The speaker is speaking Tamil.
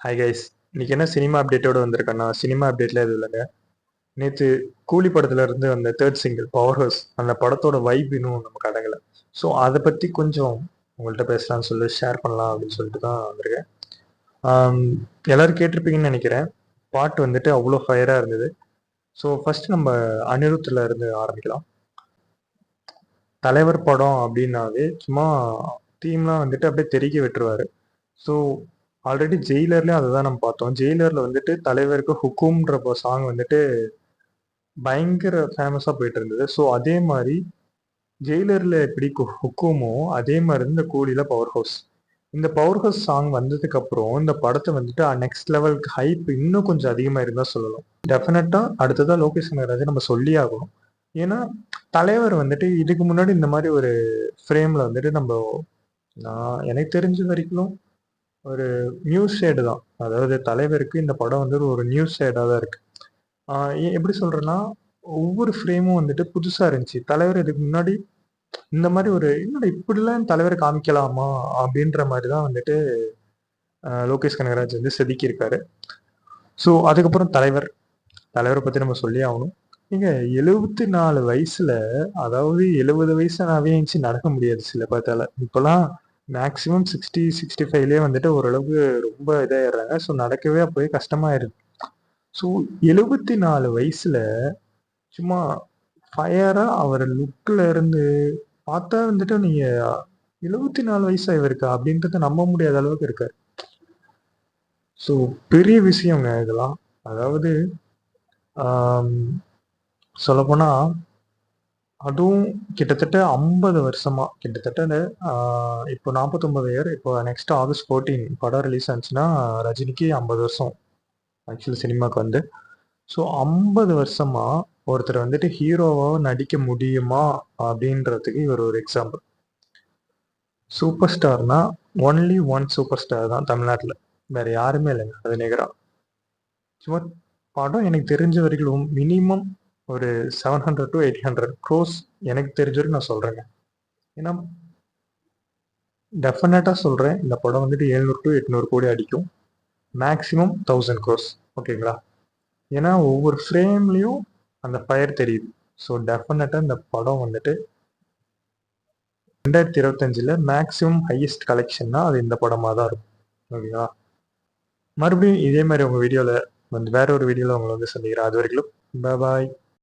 ஹாய் கைஸ் இன்னைக்கு என்ன சினிமா அப்டேட்டோட வந்திருக்கேன்னா சினிமா அப்டேட்ல எதுவும் இல்லைங்க. நேற்று கூலி படத்துல இருந்து அந்த தேர்ட் சிங்கிள் பவர் ஹவுஸ் அந்த படத்தோட வைப் இன்னும் நமக்கு அடங்கல. ஸோ அதை பத்தி கொஞ்சம் உங்கள்கிட்ட பேசலாம்னு சொல்லி ஷேர் பண்ணலாம் அப்படின்னு சொல்லிட்டு தான் வந்திருக்கேன். எல்லாரும் கேட்டிருப்பீங்கன்னு நினைக்கிறேன். பாட்டு வந்துட்டு அவ்வளோ ஃபயராக இருந்தது. ஸோ ஃபர்ஸ்ட் நம்ம அனிருத்தில் இருந்து ஆரம்பிக்கலாம். தலைவர் படம் அப்படின்னாவே சும்மா தீம்லாம் வந்துட்டு அப்படியே தெறிக்க விட்டுருவாரு. ஸோ ஆல்ரெடி ஜெயிலர்லேயும் அதை தான் நம்ம பார்த்தோம். ஜெயிலரில் வந்துட்டு தலைவருக்கு ஹுக்கும்ன்ற சாங் வந்துட்டு பயங்கர ஃபேமஸாக போயிட்டு இருந்தது. ஸோ அதே மாதிரி ஜெயிலரில் எப்படி கு- ஹுக்குமோ அதே மாதிரி இந்த கூலியில் பவர் ஹவுஸ் இந்த பவர் ஹவுஸ் சாங் வந்ததுக்கு அப்புறம் இந்த படத்தை வந்துட்டு நெக்ஸ்ட் லெவலுக்கு ஹைப் இன்னும் கொஞ்சம் அதிகமாக இருந்தால் சொல்லலாம். டெஃபினட்டாக அடுத்ததாக லோகேஷ் கனகராஜ் நம்ம சொல்லி ஆகணும். ஏன்னா தலைவர் வந்துட்டு இதுக்கு முன்னாடி இந்த மாதிரி ஒரு ஃப்ரேமில் வந்துட்டு நம்ம நான் எனக்கு தெரிஞ்ச வரைக்கும் ஒரு நியூஸ் ஷேடு தான். அதாவது தலைவருக்கு இந்த படம் வந்து ஒரு நியூஸ் ஷேடாக தான் இருக்கு. எப்படி சொல்றேன்னா ஒவ்வொரு ஃப்ரேமும் வந்துட்டு புதுசாக இருந்துச்சு. தலைவர் இதுக்கு முன்னாடி இந்த மாதிரி ஒரு என்னடா இப்படிலாம் தலைவரை காமிக்கலாமா? அப்படின்ற மாதிரி தான் வந்துட்டு லோகேஷ் கனகராஜ் வந்து செதுக்கியிருக்காரு. ஸோ அதுக்கப்புறம் தலைவர் தலைவரை பற்றி நம்ம சொல்லி ஆகணும். நீங்க எழுபத்தி நாலு வயசுல அதாவது எழுபது வயசுனாவே இருந்துச்சு நடக்க முடியாது சில பார்த்தால. இப்போலாம் மேக்ஸிமம் சிக்ஸ்டி சிக்ஸ்டி ஃபைவ்லேயே வந்துட்டு ஓரளவுக்கு ரொம்ப இதாகிடுறாங்க ஸோ நடக்கவே போய் கஷ்டமாயிருது ஸோ எழுபத்தி நாலு வயசுல சும்மா ஃபயராக அவர் லுக்கில் இருந்து பார்த்தா வந்துட்டு நீங்கள் எழுபத்தி நாலு வயசா இவருக்கு அப்படின்றத நம்ப முடியாத அளவுக்கு இருக்கார். ஸோ பெரிய விஷயங்க இதெல்லாம். அதாவது சொல்லப்போனால் அதுவும் கிட்டத்தட்ட ஐம்பது வருஷமா. கிட்டத்தட்ட இப்போ நாற்பத்தொம்பது இயர் இப்போ நெக்ஸ்ட் ஆகஸ்ட் ஃபோர்டீன் படம் ரிலீஸ் ஆச்சுன்னா ரஜினிக்கு ஐம்பது வருஷம். ஆக்சுவலி சினிமாவுக்கு வந்து. ஸோ ஐம்பது வருஷமா ஒருத்தர் வந்துட்டு ஹீரோவாக நடிக்க முடியுமா? அப்படின்றதுக்கு இவர் ஒரு எக்ஸாம்பிள் சூப்பர் ஸ்டார்னா ஒன்லி ஒன் சூப்பர் ஸ்டார் தான் தமிழ்நாட்டில். வேற யாருமே இல்லைங்க அது நிகரா சும்மா படம் எனக்கு தெரிஞ்ச வரைக்கும் மினிமம் ஒரு seven hundred to eight hundred crores எனக்கு தெரிஞ்ச வரைக்கும் நான் சொல்கிறேங்க ஏன்னா டெஃபினட்டாக சொல்கிறேன் இந்த படம் வந்துட்டு எழுநூறு டு எட்நூறு கோடி அடிக்கும். மேக்ஸிமம் தௌசண்ட் க்ரோஸ் ஓகேங்களா? ஏன்னா ஒவ்வொரு ஃப்ரேம்லேயும் அந்த ஃபயர் தெரியுது. ஸோ டெஃபினட்டாக இந்த படம் வந்துட்டு ரெண்டாயிரத்தி இருபத்தஞ்சில் மேக்ஸிமம் ஹையஸ்ட் கலெக்ஷன்னா அது இந்த படமாக தான் இருக்கும். ஓகேங்களா? மறுபடியும் இதே மாதிரி உங்கள் வீடியோவில் வந்து வேற ஒரு வீடியோவில் உங்களை வந்து சந்திக்கிறேன். அது வரைக்கும் பாய்